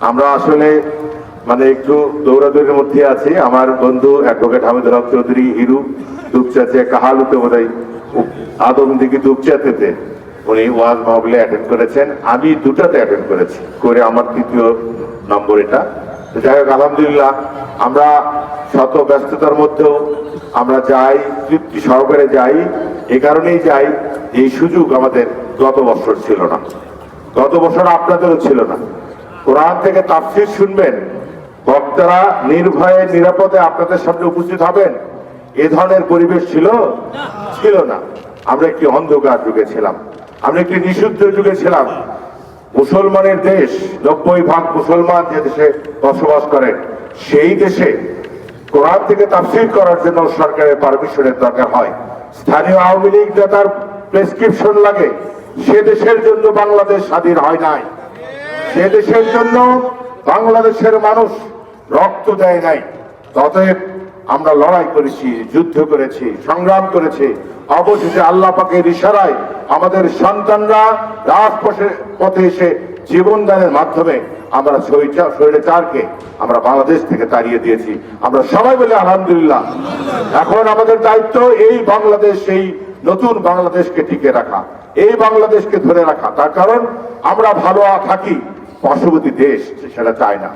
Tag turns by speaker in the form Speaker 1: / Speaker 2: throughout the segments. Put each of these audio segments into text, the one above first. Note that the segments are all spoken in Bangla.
Speaker 1: আমরা আসলে মানে একটু দৌড়াদৌড়ির মধ্যে আছি। আমার বন্ধু অ্যাডভোকেট হামিদুল হক চৌধুরী হিরু দুপচাচে কাহালুতে বোধ হয় আদম দিকে দুপচাতেতে উনি ওয়াজ মাহবিলে অ্যাটেন্ড করেছেন। আমি দুটাতে অ্যাটেন্ড করেছি, করে আমার তৃতীয় নম্বর এটা। যাই হোক, আলহামদুলিল্লাহ, আমরা শত ব্যস্ততার মধ্যেও আমরা যাই, তৃপ্তি সহকারে যাই। এ কারণেই যাই, এই সুযোগ আমাদের গত বছর ছিল না। গত বছর আপনাদেরও ছিল না। কোরআন থেকে তাফসির শুনবেন। বক্তারা নির্ভয়ে নিরাপদে আপনাদের সামনে উপস্থিত হবেন। এ ধরনের পরিবেশ ছিল? ছিল না। আমরা একটি অন্ধকার যুগে ছিলাম। আমরা একটি নিষিদ্ধ যুগে ছিলাম। মুসলমানের দেশ নব্বই ভাগ মুসলমান যে দেশে বসবাস করেন সেই দেশে কোরআন থেকে তাফসির করার জন্য সরকারের পারমিশনের দরকার হয়। স্থানীয় আওয়ামী লীগ নেতার প্রেসক্রিপশন লাগে সে দেশের জন্য বাংলাদেশ স্বাধীন হয় নাই। সে দেশের জন্য বাংলাদেশের মানুষ রক্ত দেয় নাই। অতএব আমরা লড়াই করেছি, যুদ্ধ করেছি, সংগ্রাম করেছি। অবশেষে আল্লাহ পাকের ইশারায় আমাদের সন্তানরা রাজপথে, পথে এসে জীবনদানের মাধ্যমে আমরা স্বৈরাচারকে আমরা বাংলাদেশ থেকে তাড়িয়ে দিয়েছি। আমরা সবাই বলে আলহামদুলিল্লাহ। এখন আমাদের দায়িত্ব এই বাংলাদেশ, এই নতুন বাংলাদেশকে টিকে রাখা, এই বাংলাদেশকে ধরে রাখা। তার কারণ আমরা ভালো থাকি। পার্শ্ববর্তী দেশ সেটা চায় না।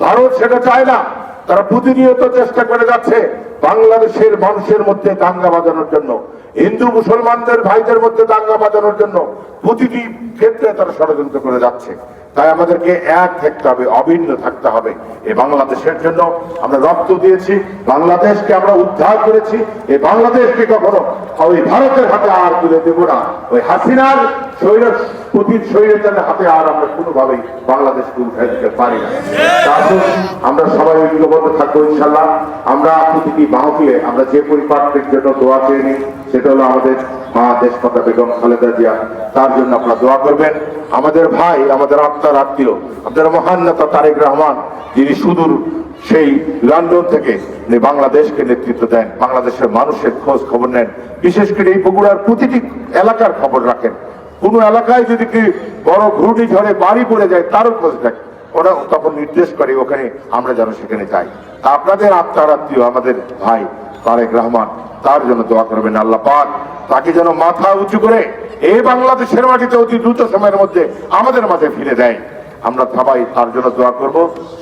Speaker 1: ভারত সেটা চায় না। তারা প্রতিনিয়ত চেষ্টা করে যাচ্ছে বাংলাদেশের মানুষের মধ্যে দাঙ্গা বাজানোর জন্য। হিন্দু, মুসলমানদের ভাইদের মধ্যে দাঙ্গা বাজানোর জন্য প্রতিটি ক্ষেত্রে তারা ষড়যন্ত্র করে যাচ্ছে। তাই আমাদেরকে এক থাকতে হবে, অভিন্ন থাকতে হবে। এই বাংলাদেশের জন্য আমরা রক্ত দিয়েছি, বাংলাদেশকে আমরা উদ্ধার করেছি এই বাংলাদেশকে কখনো ওই ভারতের হাতে আর তুলে দেব না। ওই হাসিনার শরীরের প্রতি শরীরের হাতে আর আমরা কোনোভাবেই বাংলাদেশকে উঠাই দিতে পারি না। আমরা সবাই ঐক্যবদ্ধ থাকব ইনশাল্লাহ আমরা প্রতিটি মাহফিলে আমরা যে পরিপাটির জন্য দোয়া চেয়ে নিই, সেটা হলো আমাদের মা দেশমাতা বেগম খালেদা জিয়া, তার জন্য আপনারা দোয়া করবেন। আমাদের ভাই, আমাদের আত্মার আত্মীয় আমাদের মহান নেতা তারেক রহমান, যিনি সুদূর সেই লন্ডন থেকে বাংলাদেশকে নেতৃত্ব দেন, বাংলাদেশের মানুষের খোঁজ খবর নেন। বিশেষ করে এই বগুড়ার প্রতিটি এলাকার খবর রাখেন। কোন এলাকায় যদি কি বড় ঘূর্ণিঝড়ে বাড়ি পড়ে যায়, তারও খোঁজ রাখেন। ওরা তখন নির্দেশ করে, ওখানে আমরা যেন সেখানে যাই। আপনাদের আত্মার আত্মীয়, আমাদের ভাই তারেক রহমান, তার জন্য দোয়া করবেন আল্লাহ পাক। তাকে যেন মাথা উঁচু করে এই বাংলাদেশের মাটিতে অতি দ্রুত সময়ের মধ্যে আমাদের মাঝে ফিরে দেয় আমরা সবাই তার জন্য দোয়া করব,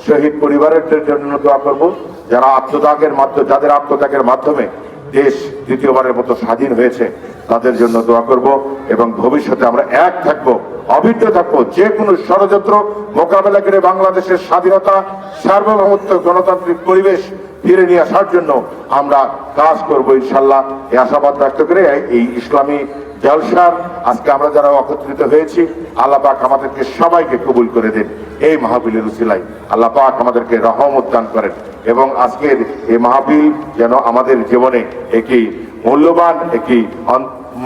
Speaker 1: শহীদ পরিবারের জন্য দোয়া করব, যারা আত্মত্যাগের মাধ্যমে, যাদের আত্মত্যাগের মাধ্যমে দেশ দ্বিতীয়বারের মতো স্বাধীন হয়েছে, তাদের জন্য দোয়া করব এবং ভবিষ্যতে আমরা এক থাকব অভিজ্ঞ থাকব যে কোনো ষড়যন্ত্র মোকাবেলা করে বাংলাদেশের স্বাধীনতা, সার্বভৌমত্ব, গণতান্ত্রিক পরিবেশ ফিরে নিয়ে আসার জন্য আমরা কাজ করব ইনশাল্লাহ। এই আশাবাদ ব্যক্ত করে এই ইসলামী জলসার আজকে আমরা যারা একত্রিত হয়েছি, আল্লাহ পাক আমাদেরকে সবাইকে কবুল করে দেন এই মাহবিলের উসিলাই আল্লাহ পাক আমাদেরকে রহমত দান করেন এবং আজকের এই মাহবিল যেন আমাদের জীবনে একটি মূল্যবান একটি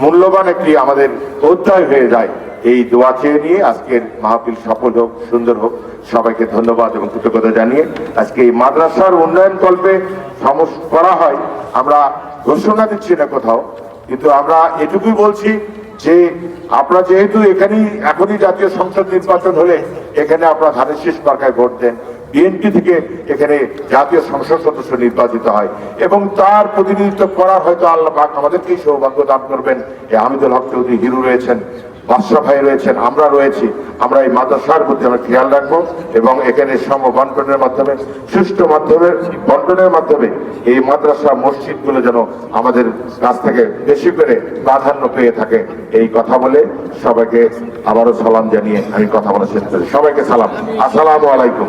Speaker 1: মূল্যবান একটি আমাদের অধ্যায় হয়ে যায়। এই দোয়া চেয়ে নিয়ে আজকের মাহফিল সফল হোক, সুন্দর হোক। সবাইকে ধন্যবাদ এবং কৃতজ্ঞতা জানিয়ে আজকে এই মাদ্রাসার উন্নয়ন কল্পে সমস করা হয়। আমরা ঘোষণা দিচ্ছি না কোথাও, কিন্তু আমরা এটুকুই বলছি যে আপনারা যেহেতু এখানেই, এখনই জাতীয় সংসদ নির্বাচন হলে এখানে আপনারা ধানের শীষ মার্কায় ভোট দেন। বিএনপি থেকে এখানে জাতীয় সংসদ সদস্য নির্বাচিত হয় এবং তার প্রতিনিধিত্ব করার হয়তো আল্লাহ আমাদেরকেই সৌভাগ্য দান করবেন। এই হামিদুল হক চৌধুরী হিরু রয়েছেন। বাদশাহ ভাই রয়েছেন, আমরা রয়েছি। আমরা এই মাদ্রাসার প্রতি আমরা খেয়াল রাখব এবং এখানে সম বন্টনের মাধ্যমে, সুষ্ঠু মাধ্যমে বন্টনের মাধ্যমে এই মাদ্রাসা মসজিদগুলো যেন আমাদের কাছ থেকে বেশি করে প্রাধান্য পেয়ে থাকে। এই কথা বলে সবাইকে আবারও সালাম জানিয়ে আমি কথা বলা শেষ করি। সবাইকে সালাম। আসসালামু আলাইকুম।